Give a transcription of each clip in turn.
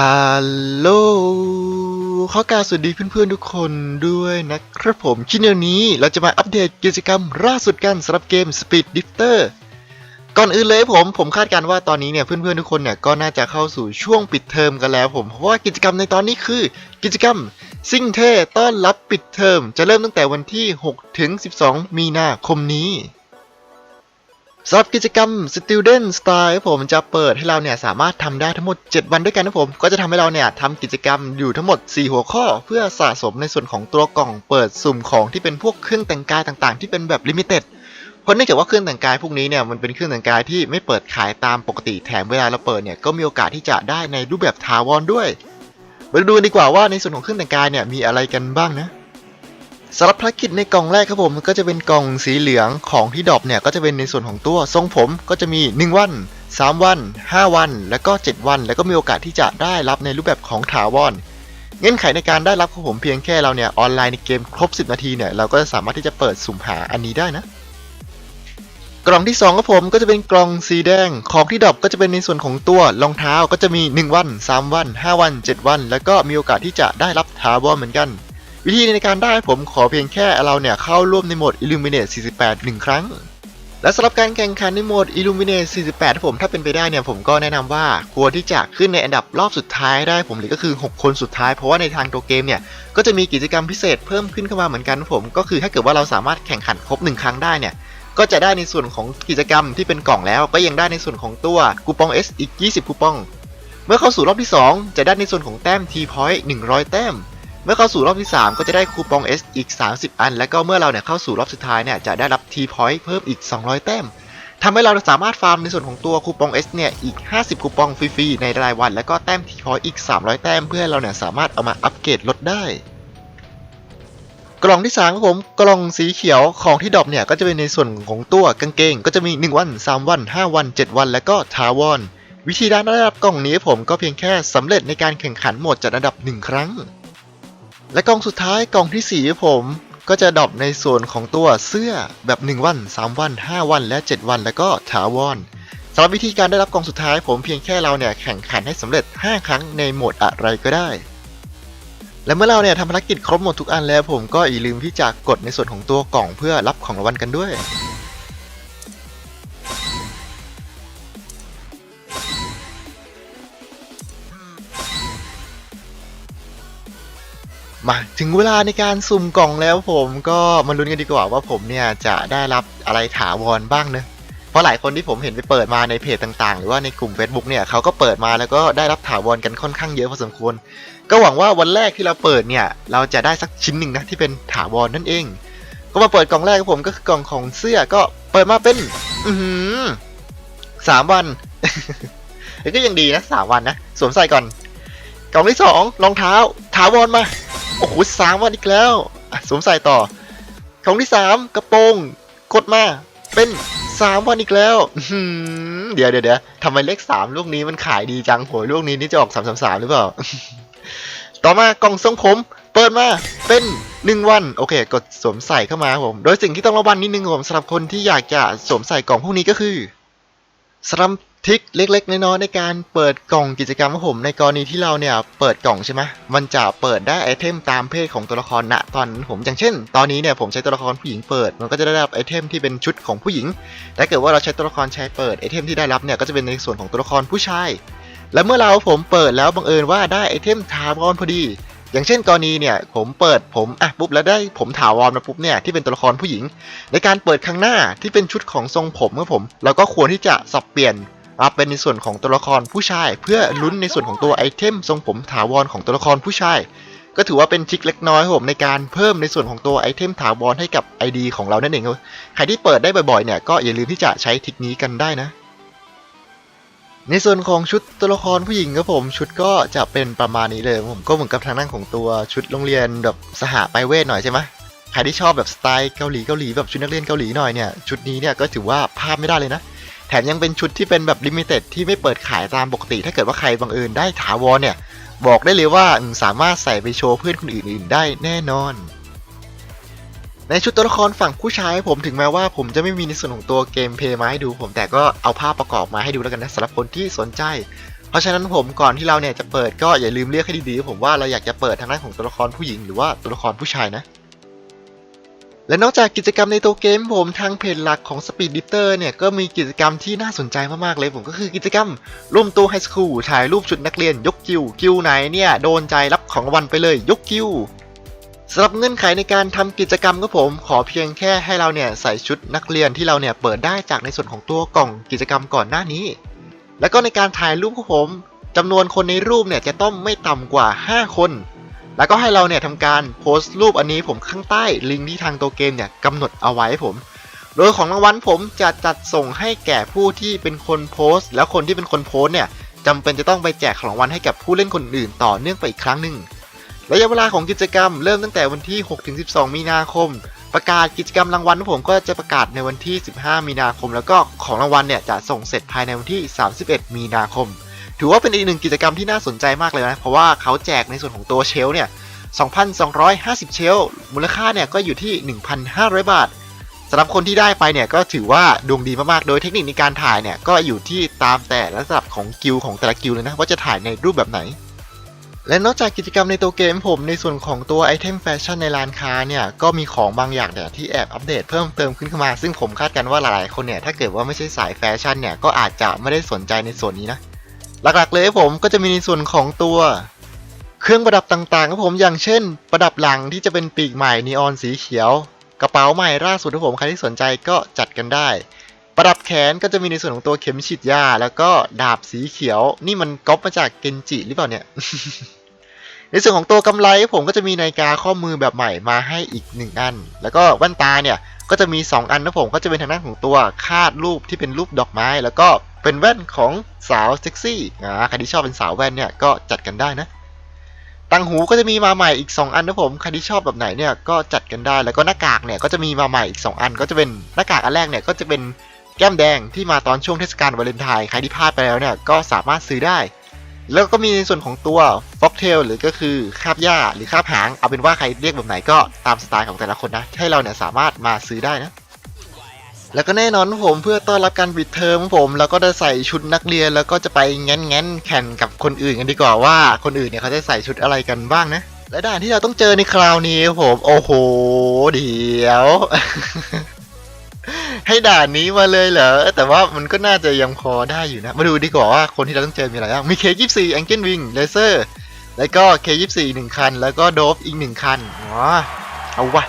ฮัลโหลขอการสวัสดีเพื่อนๆทุกคนด้วยนะครับผมคลิปแนวนี้เราจะมาอัปเดตกิจกรรมล่าสุดกันสำหรับเกม Speed Drifter ก่อนอื่นเลยผม ผมคาดการณ์ว่าตอนนี้เนี่ยเพื่อนๆทุกคนเนี่ยก็น่าจะเข้าสู่ช่วงปิดเทอมกันแล้วผมเพราะว่ากิจกรรมในตอนนี้คือ กิจกรรมซิ่งเท่ต้อนรับปิดเทอมจะเริ่มตั้งแต่วันที่ 6 ถึง 12 มีนาคมนี้ สำหรับกิจกรรม Student Style ผมจะเปิดให้เราเนี่ยสามารถทำได้ทั้งหมด 7 วันด้วยกันนะผม ก็จะทำให้เราเนี่ยทำกิจกรรมอยู่ทั้งหมด 4 หัวข้อ เพื่อสะสมในส่วนของตัวกล่องเปิดสุ่มของที่เป็นพวกเครื่องแต่งกายต่างๆ ที่เป็นแบบลิมิเต็ดเพราะเนื่องจากว่าเครื่องแต่งกายพวกนี้เนี่ยมันเป็นเครื่องแต่งกายที่ไม่เปิดขายตามปกติแถมเวลาเราเปิดเนี่ยก็มีโอกาสที่จะได้ในรูปแบบถาวรด้วยมาดูดีกว่าว่าในส่วนของเครื่องแต่งกายเนี่ยมีอะไรกันบ้างนะ สำหรับภารกิจในกล่องแรกครับผมก็จะเป็นกล่องสีเหลืองของที่ดรอปเนี่ยก็จะเป็นในส่วนของตัวทรงผมก็จะมี 1 วัน 3 วัน 5 วัน แล้วก็ 7 วัน แล้วก็มีโอกาสที่จะได้รับในรูปแบบของถาวรเงื่อนไขในการได้รับของผมเพียงแค่เราเนี่ยออนไลน์ในเกมครบ 10 นาทีเนี่ยเราก็จะสามารถที่จะเปิดสุ่มหาอันนี้ได้นะ กล่องที่2ครับผมก็จะเป็นกล่องสีแดงของที่ดรอปก็จะเป็นในส่วนของตัวรองเท้าก็จะมี 1 วัน 3 วัน 5 วัน 7 วัน แล้วก็มีโอกาสที่จะได้รับถาวรเหมือนกัน วิธีในการได้ผมขอเพียงแค่เราเนี่ยเข้าร่วมในโหมด Illuminate 48 1 ครั้ง และสำหรับการแข่งขันในโหมด Illuminate 48ถ้าผมถ้าเป็นไปได้เนี่ยผมก็แนะนำว่าควรที่จะขึ้นในอันดับรอบสุดท้ายได้ผมหรือก็คือ 6 คนสุดท้ายเพราะว่าในทางตัวเกมเนี่ยก็จะมีกิจกรรมพิเศษเพิ่มขึ้นเข้ามาเหมือนกันผมก็คือถ้าเกิดว่าเราสามารถแข่งขันครบ 1 ครั้งได้เนี่ยก็จะได้ในส่วนของกิจกรรมที่เป็นกล่องแล้วก็ยังได้ในส่วนของตัวคูปอง S อีก 20 คูปอง เมื่อเข้าสู่รอบที่ 2 จะได้ในส่วนของแต้ม T Point 100 แต้ม เมื่อเข้าสู่รอบที่ 3 ก็จะได้คูปอง S อีก 30 อัน แล้วก็เมื่อเราเนี่ยเข้าสู่รอบสุดท้ายเนี่ยจะได้รับ T Point เพิ่มอีก 200 แต้มทำให้เราสามารถฟาร์มในส่วนของตัวคูปอง S เนี่ยอีก 50 คูปองฟรีๆในรายวัน แล้วก็แต้ม T Point อีก 300 แต้ม เพื่อให้เราเนี่ยสามารถเอามาอัปเกรดรถได้ กล่องที่3ครับผมกล่องสีเขียวของที่ดรอปเนี่ยก็จะเป็นในส่วนของตัวกางเกง ก็จะมี 1 วัน 3 วัน 5 วัน 7 วัน แล้วก็ทาวอนวิธีการได้รับกล่องนี้ผมก็เพียงแค่สำเร็จในการแข่งขันโหมดจัดอันดับ 1 ครั้ง และกองสุดท้ายกองที่4ครับผมก็จะดรอปในส่วนของตัวเสื้อแบบ 1 วัน 3 วัน 5 วัน และ 7 วัน แล้วก็ถาวรสำหรับวิธีการได้รับกองสุดท้ายผมเพียงแค่เราเนี่ยแข่งขันให้สำเร็จ 5 ครั้งในโหมดอะไรก็ได้ และเมื่อเราเนี่ยทำภารกิจครบหมดทุกอันแล้วผมก็อย่าลืมที่จะกดในส่วนของตัวกล่องเพื่อรับของรางวัลกันด้วย มาถึงเวลาในการสุ่มกล่องแล้วผมก็มาลุ้นกันดีกว่าว่าผมเนี่ยจะได้รับอะไรถาวรบ้างเนะเพราะหลายคนที่ผมเห็นไปเปิดมาในเพจต่างๆ หรือว่าในกลุ่ม Facebook เนี่ยเขาก็เปิดมาแล้วก็ได้รับถาวรกันค่อนข้างเยอะพอสมควร ก็หวังว่าวันแรกที่เราเปิดเนี่ยเราจะได้สักชิ้นหนึ่งนะที่เป็นถาวรนั่นเอง ก็มาเปิดกล่องแรกของผมก็คือกล่องของเสื้อก็เปิดมาเป็น อืสามวันก็ยังดีนะสามวันนะสวมใส่ก่อน กล่องที่สองรองเท้าถาวรมา โอ้โหสามวันอีกแล้วสวมใส่ต่อกล่องที่สามกระโปรงกดมาเป็นสามวันอีกแล้วเดี๋ยวเดี๋ยวเดี๋ยวทำไมเลขสามลูกนี้มันขายดีจังโหยลูกนี้นี่จะออกสามสามสามหรือเปล่า ต่อมากล่องทรงผม เปิดมาเป็นหนึ่งวันโอเค กดสวมใส่เข้ามาผม โดยสิ่งที่ต้องระวังนิดนึงผมสำหรับคนที่อยากจะสวมใส่กล่องพวกนี้ก็คือสำหรับ ทริกเล็ก ๆ น้อยๆในการเปิดกล่องกิจกรรมของผมในกรณีที่เราเนี่ยเปิดกล่องใช่ไหมมันจะเปิดได้ไอเทมตามเพศของตัวละครณตอนนั้นผมอย่างเช่น ตอนนี้เนี่ยผมใช้ตัวละครผู้หญิงเปิด มันก็จะได้รับไอเทมที่เป็นชุดของผู้หญิงแต่เกิดว่าเราใช้ตัวละครชายเปิดไอเทมที่ได้รับเนี่ยก็จะเป็นในส่วนของตัวละครผู้ชาย และเมื่อเราผมเปิดแล้วบังเอิญว่าได้ไอเทมถาวรพอดี อย่างเช่น กรณีเนี่ยผมเปิดผมอะปุ๊บแล้วได้ผมถาวรมาปุ๊บเนี่ยที่เป็นตัวละครผู้หญิง ในการเปิดครั้งหน้าที่เป็นชุดของทรงผมเมื่อผม เราก็ควรที่จะสับเปลี่ยน เป็นในส่วนของตัวละครผู้ชาย เพื่อลุ้นในส่วนของตัวไอเทมทรงผมถาวรของตัวละครผู้ชาย ก็ถือว่าเป็นทริคเล็กน้อยครับผมในการเพิ่มในส่วนของตัวไอเทมถาวรให้กับ ID ของเรานั่นเองครับใครที่เปิดได้บ่อยๆเนี่ยก็อย่าลืมที่จะใช้ทริคนี้กันได้นะในส่วนของชุดตัวละครผู้หญิงครับผมชุดก็จะเป็นประมาณนี้เลยผมก็เหมือนกับทางด้านของตัวชุดโรงเรียนแบบสหไปเวทหน่อยใช่ไหมใครที่ชอบแบบสไตล์เกาหลีเกาหลีแบบชุดนักเรียนเกาหลีหน่อยเนี่ยชุดนี้เนี่ยก็ถือว่าพลาดไม่ได้เลยนะ แถมยังเป็นชุดที่เป็นแบบลิมิเต็ดที่ไม่เปิดขายตามปกติ ถ้าเกิดว่าใครบังเอิญได้ถาวรเนี่ย บอกได้เลยว่าสามารถใส่ไปโชว์เพื่อนคนอื่นๆ ได้แน่นอน ในชุดตัวละครฝั่งผู้ชายผมถึงแม้ว่าผมจะไม่มีในส่วนของตัวเกมเพลย์มาให้ดู ผมแต่ก็เอาภาพประกอบมาให้ดูแล้วกันนะสำหรับคนที่สนใจ เพราะฉะนั้นผมก่อนที่เราเนี่ยจะเปิดก็อย่าลืมเรียกให้ดีๆผมว่าเราอยากจะเปิดทางด้านของตัวละครผู้หญิงหรือว่าตัวละครผู้ชายนะ และนอกจากกิจกรรมในตัวเกมผมทางเพจหลักของ Speed d i f t e r เนี่ยก็มีกิจกรรมที่น่าสนใจมากๆเลยผมก็คือกิจกรรมร่วมตัวไฮสคูลถ่ายรูปชุดนักเรียนยกกิวกิวไหนเนี่ยโดนใจรับของรางวัลไปเลยยกกิวสำหรับเงื่อนไขในการทำกิจกรรมก็ผมขอเพียงแค่ให้เราเนี่ยใส่ชุดนักเรียนที่เราเนี่ยเปิดได้จากในส่วนของตัวกล่องกิจกรรมก่อนหน้านี้ แล้วก็ในการถ่ายรูปของผมจำนวนคนในรูปเนี่ยจะต้องไม่ต่ำกว่า 5 คน แล้วก็ให้เราเนี่ยทำการโพสต์รูปอันนี้ผมข้างใต้ลิงก์ที่ทางตัวเกมเนี่ยกำหนดเอาไว้ผม โดยของรางวัลผมจะจัดส่งให้แก่ผู้ที่เป็นคนโพสต์ แล้วคนที่เป็นคนโพสต์เนี่ยจำเป็นจะต้องไปแจกของรางวัลให้กับผู้เล่นคนอื่นต่อเนื่องไปอีกครั้งหนึ่งระยะเวลาของกิจกรรมเริ่มตั้งแต่วันที่ 6-12 มีนาคม ประกาศกิจกรรมรางวัลของผมก็จะประกาศในวันที่ 15 มีนาคม แล้วก็ของรางวัลเนี่ยจะส่งเสร็จภายในวันที่ 31 มีนาคม ถือว่าเป็นอีกหนึ่งกิจกรรมที่น่าสนใจมากเลยนะ เพราะว่าเขาแจกในส่วนของตัวเชลเนี่ย 2,250 เชลมูลค่าเนี่ยก็อยู่ที่ 1,500 บาทสำหรับคนที่ได้ไปเนี่ยก็ถือว่าดวงดีมากๆ โดยเทคนิคในการถ่ายเนี่ยก็อยู่ที่ตามแต่ระดับของกิลของแต่ละกิลเลยนะว่าจะถ่ายในรูปแบบไหน และนอกจากกิจกรรมในตัวเกมผมในส่วนของตัวไอเทมแฟชั่นในร้านค้าเนี่ยก็มีของบางอย่างเนี่ยที่แอบอัปเดตเพิ่มเติมขึ้นมา ซึ่งผมคาดกันว่าหลายๆคนเนี่ยถ้าเกิดว่าไม่ใช่สายแฟชั่นเนี่ยก็อาจจะไม่ได้สนใจในส่วนนี้นะ หลักๆเลยผมก็จะมีในส่วนของตัวเครื่องประดับต่างๆครับผมอย่างเช่น ประดับหลังที่จะเป็นปีกใหม่นีออนสีเขียว กระเป๋าใหม่ล่าสุดครับผมใครที่สนใจก็จัดกันได้ ประดับแขนก็จะมีในส่วนของตัวเข็มฉีดยา แล้วก็ดาบสีเขียว นี่มันก๊อปมาจากเกนจิหรือเปล่าเนี่ยในส่วนของตัวกำไรผมก็จะมีนาฬิกาข้อมือแบบใหม่มาให้อีกหนึ่งอัน แล้วก็แว่นตาเนี่ยก็จะมี 2 อันนะผมก็จะเป็นทางด้านของตัวคาดรูปที่เป็นรูปดอกไม้ แล้วก็ เป็นแว่นของสาวเซ็กซี่อ่าใครที่ชอบเป็นสาวแว่นเนี่ยก็จัดกันได้นะตังหูก็จะมีมาใหม่อีก 2 อันนะผมใครที่ชอบแบบไหนเนี่ยก็จัดกันได้แล้วก็หน้ากากเนี่ยก็จะมีมาใหม่อีก 2 อัน ก็จะเป็นหน้ากากอันแรกเนี่ยก็จะเป็นแก้มแดงที่มาตอนช่วงเทศกาลวาเลนไทน์ใครที่พลาดไปแล้วเนี่ยก็สามารถซื้อได้ แล้วก็มีในส่วนของตัวฟ็อกเทลหรือก็คือคาบหญ้าหรือคาบหางเอาเป็นว่าใครเรียกแบบไหนก็ตามสไตล์ของแต่ละคนนะให้เราเนี่ยสามารถมาซื้อได้นะ แล้วก็แน่นอนผมเพื่อต้อนรับการปิดเทอมผมแล้วก็จะใส่ชุดนักเรียนแล้วก็จะไปแง้นแง้นแข่งกับคนอื่นกันดีกว่าว่าคนอื่นเนี่ยเขาจะใส่ชุดอะไรกันบ้างนะและด่านที่เราต้องเจอในคราวนี้ผมโอ้โหเดี๋ยว ให้ด่านนี้มาเลยเหรอแต่ว่ามันก็น่าจะยังพอได้อยู่นะ มาดูดีกว่าว่าคนที่เราต้องเจอมีอะไรบ้างมี K24 Angle Wing Laser แล้วก็ K24 หนึ่งคัน แล้วก็โดฟอีกหนึ่งคันอ๋อเอาวะ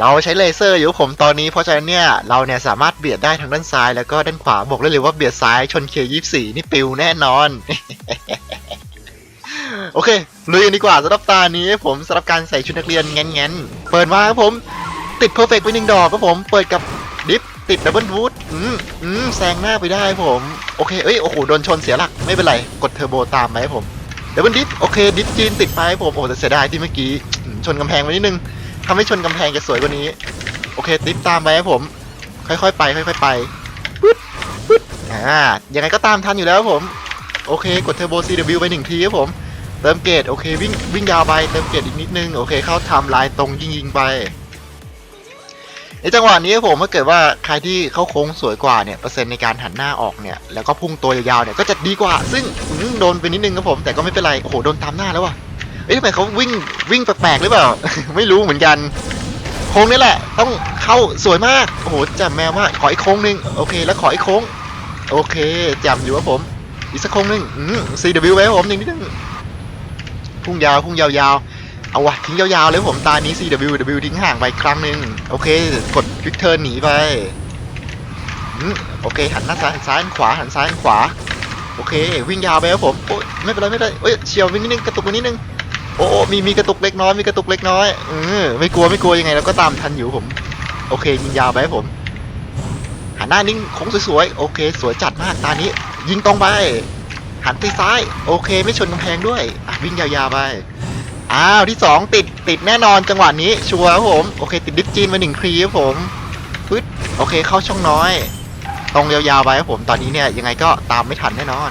เราใช้เลเซอร์อยู่ผมตอนนี้เพราะฉะนั้นเนี่ยเราเนี่ยสามารถเบียดได้ทั้งด้านซ้ายแล้วก็ด้านขวาบอกได้เลยว่าเบียดซ้ายชน K24 นี่ปิวแน่นอน โอเคลุยกันดีกว่าสำหรับตานี้ผมสำหรับการใส่ชุดนักเรียนแง้นๆเปิดมาครับผมติดเพอร์เฟกต์ไปหนึ่งดอกครับผมเปิดกับดิฟติดดับเบิลวูดอืมอืมแซงหน้าไปได้ผม โอเคเอ้ยโอ้โหโดนชนเสียหลักไม่เป็นไร กดเทอร์โบตามไปครับผมดับเบิลดิฟโอเคดิฟจีนติดไปผมโอ้แต่เสียดายที่เมื่อกี้ชนกำแพงไปนิดนึง ทำให้ชนกำแพงจะสวยกว่านี้ โอเคดิฟตามไปครับผม ค่อยๆไป ค่อยๆไปปึ๊ดปึ๊ดอ่ายังไงก็ตามทันอยู่แล้วครับผม โอเค กดเทอร์โบ CW ไปหนึ่งทีครับผม เติมเกรดโอเค วิ่งวิ่งยาวไป เติมเกรดอีกนิดนึง โอเค เข้าไทม์ไลน์ตรงยิงยิงๆไป ในจังหวะนี้ครับผมถ้าเกิดว่าใครที่เข้าโค้งสวยกว่าเนี่ย เปอร์เซ็นต์ในการหันหน้าออกเนี่ย แล้วก็พุ่งตัวยาวๆเนี่ย ก็จะดีกว่า ซึ่งอืมโดนไปนิดนึงครับผม แต่ก็ไม่เป็นไร โอ้โห โดนตามหน้าแล้วว่ะ อ้ยทำไมเขาวิ่งวิ่งแปลกๆหรือเปล่า ไม่รู้เหมือนกัน โค้งนี่แหละ ต้องเข้าสวยมาก โอ้โหจ่มแมวมากขออีกโค้งหนึงโอเค แล้วขออีกโค้ง โอเคจ่มอยู่ครับผม อีกสักโค้งหนึงอืม CW ไว้ผมหนึ่งนิดนึงพุ่งยาวพุ่งยาวๆ เอาวะทิ้งยาวๆเลยผมตานี้ CW W ทิ้งห่างไปครั้งหนึ่งโอเค กดควิกเทิร์นหนีไปโอเค หันหน้าซ้ายหันซ้ายหันขวาหันซ้ายหันขวา โอเค วิ่งยาวไปครับผมโอ้ยไม่เป็นไรไม่เป็นไรเอ้ยเฉียวไปนิดนึงกระตุกไปนิดนึง โอ้มีมีกระตุกเล็กน้อยมีกระตุกเล็กน้อยเออไม่กลัวไม่กลัวยังไงเราก็ตามทันอยู่ผม โอเคยิงยาวไปผม หันหน้านิ่งคงสวยๆโอเค สวยจัดมากตานี้ ยิงตรงไป หันไปซ้าย โอเค ไม่ชนกำแพงด้วยอะวิ่งยาวๆไปอ้าวที่สองติดติดแน่นอนจังหวะนี้ ชัวร์ครับผมโอเค ติดดิฟจีนมาหนึ่งครีครับผมปึ๊ดโอเคเข้าช่องน้อย ตรงยาวๆไปครับผมตอนนี้เนี่ยยังไงก็ตามไม่ทันแน่นอน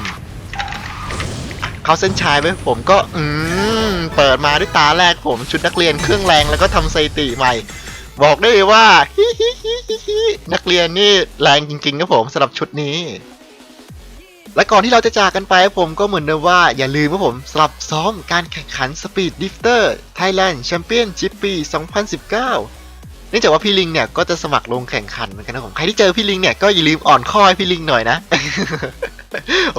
เข้าเส้นชัยไปผมก็อืมเปิดมาด้วยตาแรกผมชุดนักเรียนเครื่องแรงแล้วก็ทำสถิติใหม่ บอกได้เลยว่าฮิฮิฮิฮิฮนักเรียนนี่แรงจริงๆครับผมสำหรับชุดนี้ และก่อนที่เราจะจากกันไปผมก็เหมือนเดิมว่าอย่าลืมว่าผมสลับซ้อมการแข่งขัน Speed Drifter Thailand Championship ปี 2019เนื่องจากว่าพี่ลิงเนี่ยก็จะสมัครลงแข่งขันเหมือนกันนะผมใครที่เจอพี่ลิงเนี่ยก็อย่าลืมอ่อนข้อให้พี่ลิงหน่อยนะ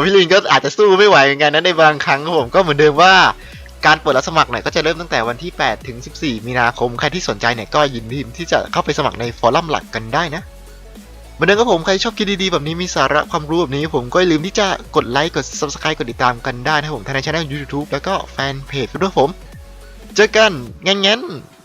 พี่ลิงก็อาจจะสู้ไม่ไหวเหมือนกันนะในบางครั้งครับผมก็เหมือนเดิมว่าการเปิดรับสมัครเนี่ยก็จะเริ่มตั้งแต่วันที่ 8 ถึง 14 มีนาคม ใครที่สนใจเนี่ยก็ยินดีที่จะเข้าไปสมัครในฟอรัมหลักกันได้นะเหมือนเดิมครับผมใครชอบคลิปดีๆ แบบนี้มีสาระความรู้แบบนี้ ผมก็ลืมที่จะกดไลค์กด subscribe กดติดตามกันได้นะครับผมทั้งในช่อง YouTube แล้วก็แฟนเพจด้วยครับผม เจอกันงั้นๆ